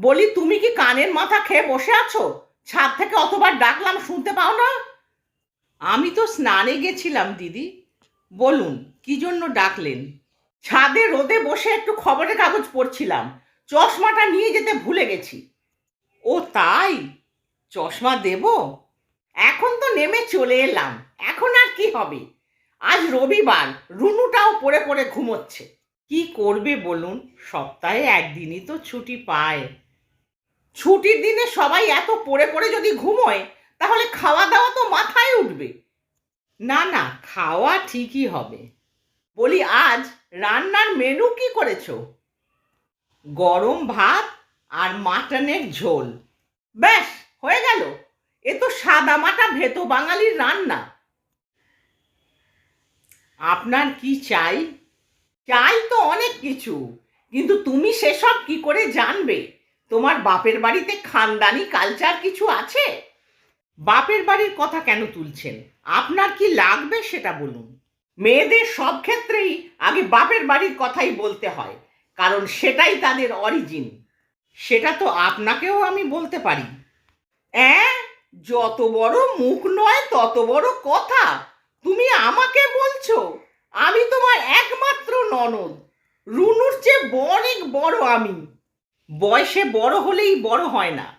বলি, তুমি কি কানের মাথা খেয়ে বসে আছো? ছাদ থেকে অতবার ডাকলাম, শুনতে পাও না? আমি তো স্নানে গেছিলাম, দিদি। বলুন, কি জন্য ডাকলেন? ছাদে রোদে বসে একটু খবরের কাগজ পড়ছিলাম। চশমাটা নিয়ে যেতে ভুলে গেছি। ও, তাই? চশমা দেব? এখন তো নেমে চলে এলাম। এখন আর কি হবে? আজ রবিবার, রুনুটাও পড়ে পড়ে ঘুমোচ্ছে। কি করবে বলুন? সপ্তাহে একদিনই তো ছুটি পায়। ছুটির দিনে সবাই এত পড়ে পড়ে যদি ঘুমোয়, তাহলে খাওয়া দাওয়া তো মাথায় উঠবে। না না, খাওয়া ঠিকই হবে। বলি, আজ রান্নার মেনু কি করেছ? গরম ভাত আর মাটনের ঝোল। ব্যাস, হয়ে গেল। এ তো সাদা মাটা ভেতো বাঙালির রান্না। আপনার কি চাই? চাই তো অনেক কিছু, কিন্তু তুমি সেসব কি করে জানবে? তোমার বাপের বাড়িতে খানদানি, কালচার কিছু আছে? বাপের বাড়ির কথা কেন তুলছেন? আপনার কি লাগবে সেটা বলুন। মেয়েদের সব ক্ষেত্রেই আগে বাপের বাড়ির কথাই বলতে হয়, কারণ সেটাই তাদের অরিজিন সেটা তো আপনাকেও আমি বলতে পারি। অ্যাঁ? যত বড় মুখ নয়, তত বড় কথা। তুমি আমাকে বলছো, আমি তোমার একমাত্র ননদ। রুনুর চেয়ে অনেক বড় আমি। বয়সে বড় হলেই বড় হয় না।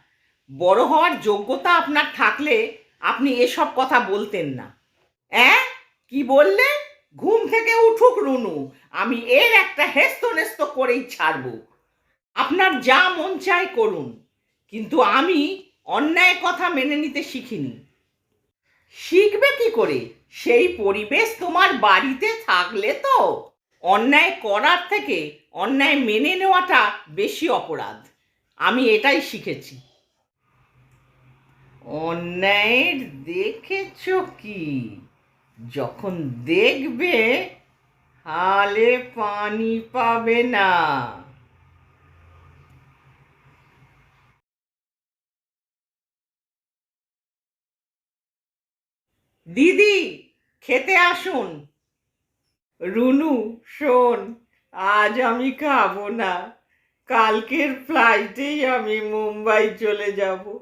বড় হওয়ার যোগ্যতা আপনার থাকলে আপনি এসব কথা বলতেন না। অ্যাঁ? কি বললে? ঘুম থেকে উঠুক রুনু, আমি এর একটা হেস্ত নেস্ত করেই ছাড়ব। আপনার যা মন চায় করুন, কিন্তু আমি অন্যায় কথা মেনে নিতে শিখিনি। শিখবে কি করে? সেই পরিবেশ তোমার বাড়িতে থাকলে তো অন্যায় করার থেকে অন্যায় মেনে নেওয়াটা বেশি অপরাধ। আমি এটাই শিখেছি। অন্যায়ের দেখেছ কি? যখন দেখবে, হালে পানি পাবে না। দিদি, খেতে আসুন। রুনু শোন আজ আমি খাব না। কালকের ফ্লাইটেই আমি মুম্বাই চলে যাব।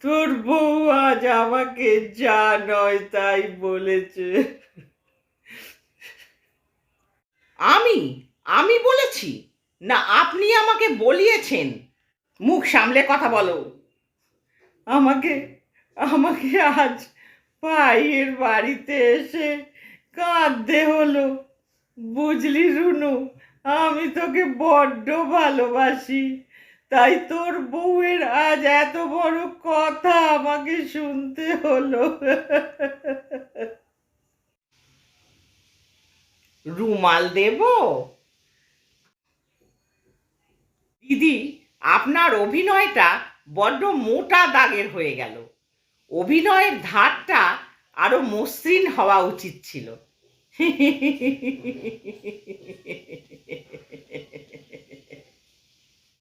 তোর বউ আজ আমাকে যা নয় তাই বলেছে। আমি? আমি বলেছি? না আপনি আমাকে বলিয়েছেন। মুখ সামলে কথা বলো। আমাকে আমাকে আজ ভাইয়ের বাড়িতে এসে কাঁদতে হলো। বুঝলি রুনু, আমি তোকে বড্ড ভালোবাসি। তাই তোর বউয়ের আজ এত বড় কথা আমাকে শুনতে হলো। রুমাল দেব? দিদি, আপনার অভিনয়টা বড্ড মোটা দাগের হয়ে গেল। অভিনয়ের ধারটা আরও মসৃণ হওয়া উচিত ছিল।